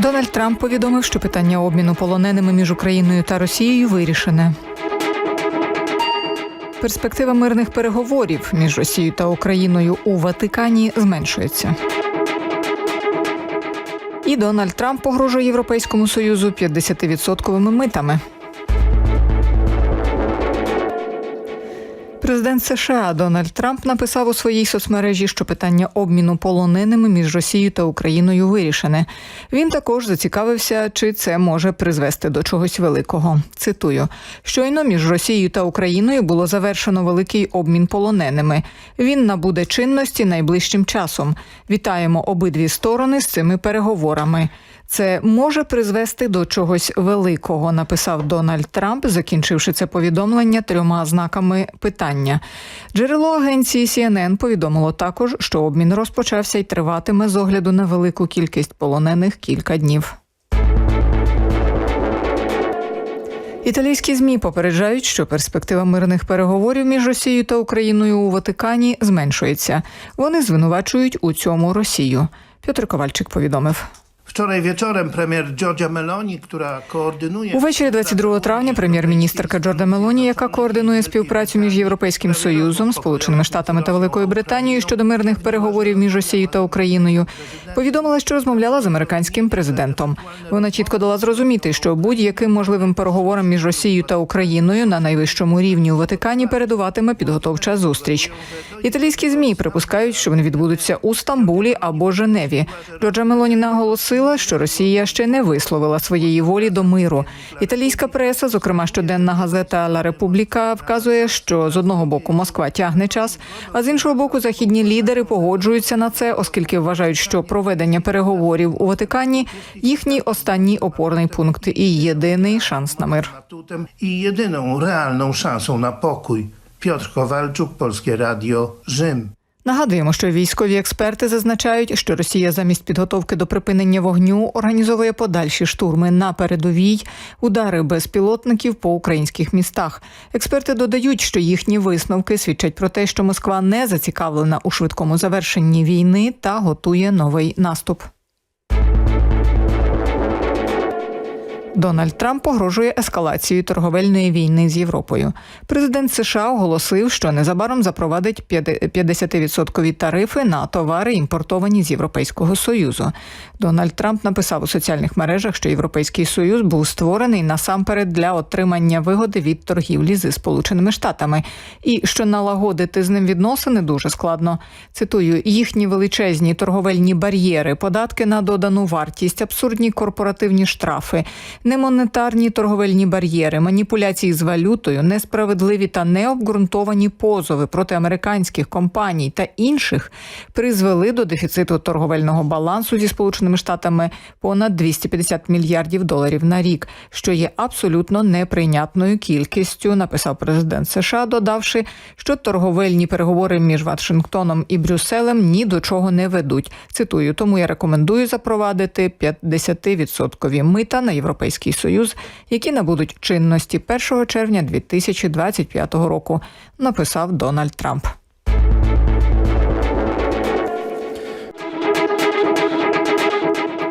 Дональд Трамп повідомив, що питання обміну полоненими між Україною та Росією вирішене. Перспектива мирних переговорів між Росією та Україною у Ватикані зменшується. І Дональд Трамп погрожує Європейському Союзу 50-відсотковими митами. Президент США Дональд Трамп написав у своїй соцмережі, що питання обміну полоненими між Росією та Україною вирішене. Він також зацікавився, чи це може призвести до чогось великого. Цитую: щойно між Росією та Україною було завершено великий обмін полоненими. Він набуде чинності найближчим часом. Вітаємо обидві сторони з цими переговорами. Це може призвести до чогось великого, написав Дональд Трамп, закінчивши це повідомлення трьома знаками питання. Джерело агенції CNN повідомило також, що обмін розпочався і триватиме з огляду на велику кількість полонених кілька днів. Італійські змі попереджають, що перспектива мирних переговорів між Росією та Україною у Ватикані зменшується. Вони звинувачують у цьому Росію. Петр Ковальчик повідомив. Wczoraj wieczorem premier Giorgia Meloni, która koordynuje... Увечері 22 травня прем'єр-міністерка Джорда Мелоні, яка координує співпрацю між Європейським союзом, Сполученими Штатами та Великою Британією щодо мирних переговорів між Росією та Україною, повідомила, що розмовляла з американським президентом. Вона чітко дала зрозуміти, що будь-яким можливим переговорам між Росією та Україною на найвищому рівні у Ватикані передуватиме підготовча зустріч. Італійські змі припускають, що вони відбудуться у Стамбулі або Женеві. Джорджа Мелоні наголосила, що Росія ще не висловила своєї волі до миру. Італійська преса, зокрема щоденна газета Ла Републіка, вказує, що з одного боку Москва тягне час, а з іншого боку, західні лідери погоджуються на це, оскільки вважають, що проведення переговорів у Ватикані їхній останній опорний пункт і єдиний шанс на мир. I jedyną realną szansą na pokój. Piotr Kowalczuk, Polskie Radio, Rzym. Нагадуємо, що військові експерти зазначають, що Росія замість підготовки до припинення вогню організовує подальші штурми на передовій, удари безпілотників по українських містах. Експерти додають, що їхні висновки свідчать про те, що Москва не зацікавлена у швидкому завершенні війни та готує новий наступ. Дональд Трамп погрожує ескалацією торговельної війни з Європою. Президент США оголосив, що незабаром запровадить 50-відсоткові тарифи на товари, імпортовані з Європейського союзу. Дональд Трамп написав у соціальних мережах, що Європейський союз був створений насамперед для отримання вигоди від торгівлі зі Сполученими Штатами, і що налагодити з ним відносини дуже складно. Цитую: їхні величезні торговельні бар'єри, податки на додану вартість, абсурдні корпоративні штрафи немонетарні торговельні бар'єри, маніпуляції з валютою, несправедливі та необґрунтовані позови проти американських компаній та інших призвели до дефіциту торговельного балансу зі сполученими штатами понад 250 мільярдів доларів на рік, що є абсолютно неприйнятною кількістю. Написав президент США, додавши, що торговельні переговори між Вашингтоном і Брюсселем ні до чого не ведуть. Цитую, тому я рекомендую запровадити 50-відсоткові мита на європейські Європейський Союз, які набудуть чинності 1 червня 2025 року, написав Дональд Трамп.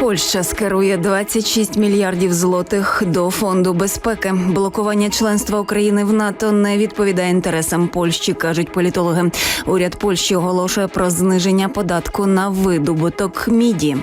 Польща скерує 26 мільярдів злотих до фонду безпеки. Блокування членства України в НАТО не відповідає інтересам Польщі, кажуть політологи. Уряд Польщі оголошує про зниження податку на видобуток міді.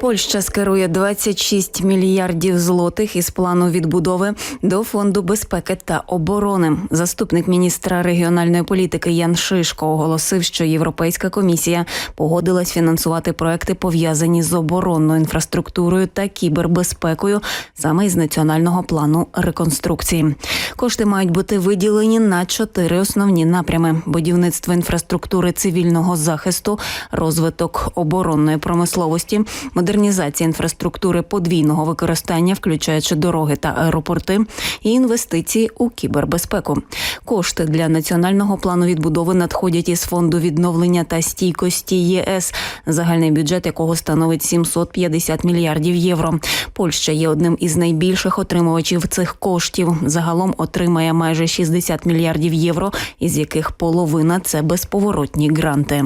Польща скерує 26 мільярдів злотих із плану відбудови до фонду безпеки та оборони. Заступник міністра регіональної політики Ян Шишко оголосив, що Європейська комісія погодилась фінансувати проекти пов'язані з оборонною інфраструктурою та кібербезпекою, саме із національного плану реконструкції. Кошти мають бути виділені на чотири основні напрями: будівництво інфраструктури цивільного захисту, розвиток оборонної промисловості, модернізація інфраструктури подвійного використання, включаючи дороги та аеропорти, і інвестиції у кібербезпеку. Кошти для національного плану відбудови надходять із фонду відновлення та стійкості ЄС, загальний бюджет якого становить 750 мільярдів євро. Польща є одним із найбільших отримувачів цих коштів. Загалом отримає майже 60 мільярдів євро, із яких половина це безповоротні гранти.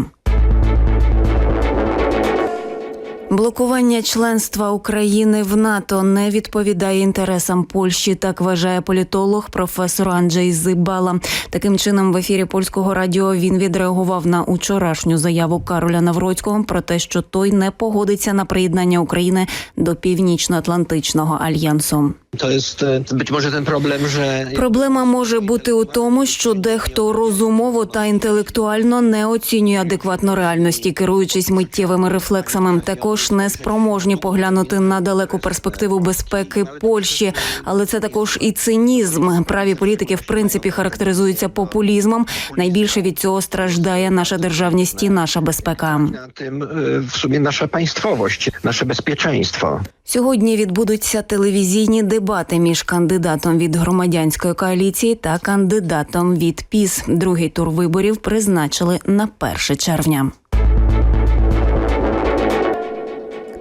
Блокування членства України в НАТО не відповідає інтересам Польщі. Так вважає політолог професор Анджей Зибала. Таким чином, в ефірі польського радіо він відреагував на учорашню заяву Кароля Навроцького про те, що той не погодиться на приєднання України до Північно-Атлантичного альянсу. E, być może ten problem, że Проблема може бути у тому, що дехто розумово та інтелектуально не оцінює адекватно реальності, керуючись миттєвими рефлексами. Також не спроможні поглянути на далеку перспективу безпеки Польщі, але це також і цинізм. Праві політики в принципі характеризуються популізмом. Найбільше від цього страждає наша державність і наша безпека. tym e, w sumie nasza państwowość, nasze bezpieczeństwo. Сьогодні відбудуться телевізійні дебати між кандидатом від громадянської коаліції та кандидатом від ПІС. Другий тур виборів призначили на 1 червня.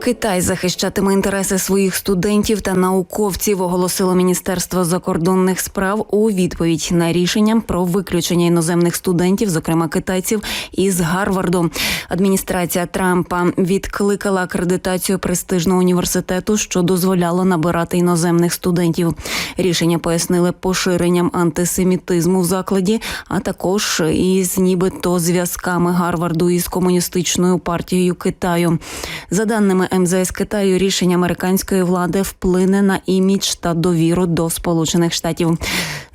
Китай захищатиме інтереси своїх студентів та науковців, оголосило Міністерство закордонних справ у відповідь на рішення про виключення іноземних студентів, зокрема китайців, із Гарварду. Адміністрація Трампа відкликала акредитацію престижного університету, що дозволяло набирати іноземних студентів. Рішення пояснили поширенням антисемітизму в закладі, а також із нібито зв'язками Гарварду із комуністичною партією Китаю. За даними МЗС Китаю, рішення американської влади вплине на імідж та довіру до Сполучених Штатів.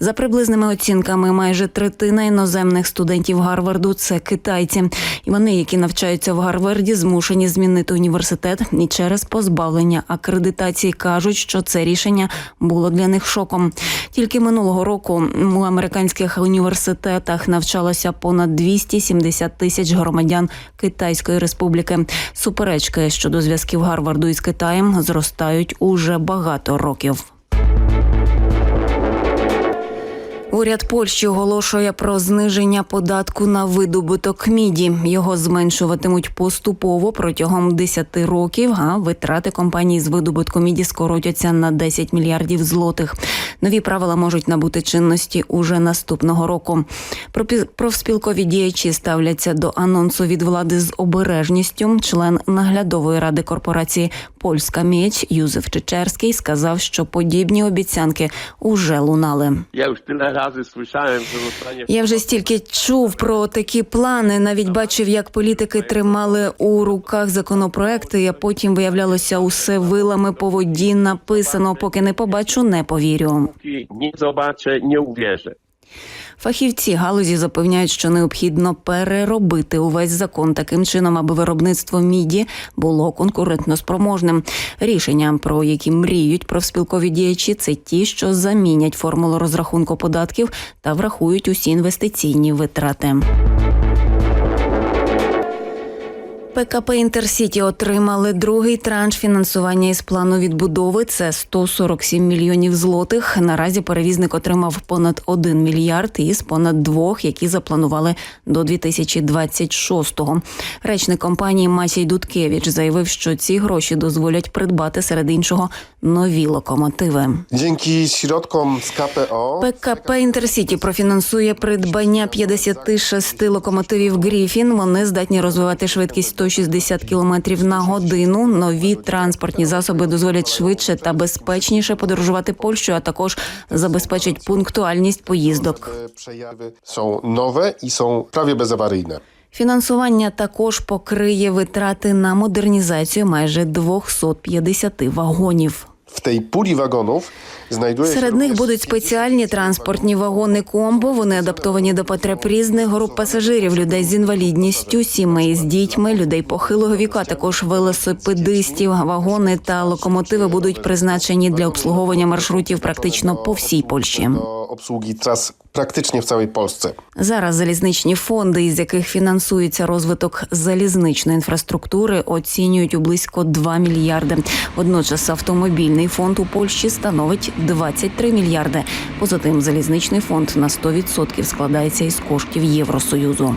За приблизними оцінками, майже третина іноземних студентів Гарварду це китайці. І вони, які навчаються в Гарварді, змушені змінити університет і через позбавлення акредитації кажуть, що це рішення було для них шоком. Тільки минулого року у американських університетах навчалося понад 270 тисяч громадян Китайської республіки. Суперечки щодо зв'язків Гарварду із Китаєм зростають уже багато років. Уряд Польщі оголошує про зниження податку на видобуток міді. Його зменшуватимуть поступово протягом 10 років. А витрати компаній з видобутку міді скоротяться на 10 мільярдів злотих. Нові правила можуть набути чинності уже наступного року. Профспілкові діячі ставляться до анонсу від влади з обережністю. Член наглядової ради корпорації Польська Міч Юзеф Чечерський сказав, що подібні обіцянки уже лунали. Tyle razy słyszałem, że zostanie Я вже стільки чув про такі плани. Навіть бачив, як політики тримали у руках законопроекти, а потім виявлялося усе вилами по воді написано. Поки не побачу, не повірю. Ні, nie не uwierzę. Фахівці галузі запевняють, що необхідно переробити увесь закон таким чином, аби виробництво міді було конкурентно спроможним. Рішення, про які мріють профспілкові діячі, це ті, що замінять формулу розрахунку податків та врахують усі інвестиційні витрати. ПКП Інтерсіті отримали другий транш фінансування із плану відбудови. Це 147 мільйонів злотих. Наразі перевізник отримав понад 1 мільярд із понад двох, які запланували до 2026-го. Речник компанії Масій Дудкевич заявив, що ці гроші дозволять придбати серед іншого нові локомотиви. Dzięki środkom z KPO ПКП Інтерсіті профінансує придбання 56 локомотивів Гріфін. Вони здатні розвивати швидкість 160 км на годину. Нові транспортні засоби дозволять швидше та безпечніше подорожувати Польщею, а також забезпечать пунктуальність поїздок. przejawy są nowe i są prawie bezawaryjne. Фінансування також покриє витрати на модернізацію майже 250 вагонів. W tej puli вагонів znajduje Серед них будуть спеціальні транспортні вагони комбо. Вони адаптовані до потреб різних груп пасажирів, людей з інвалідністю, сімей з дітьми, людей похилого віку, а також велосипедистів. Вагони та локомотиви будуть призначені для обслуговування маршрутів практично по всій Польщі. Обслуги obsługi tras в цілій Польщі. Зараз залізничні фонди, із яких фінансується розвиток залізничної інфраструктури, оцінюють у близько 2 мільярди. Водночас автомобільний фонд у Польщі становить 23 мільярди. Поза тим, залізничний фонд на 100% складається із коштів Євросоюзу.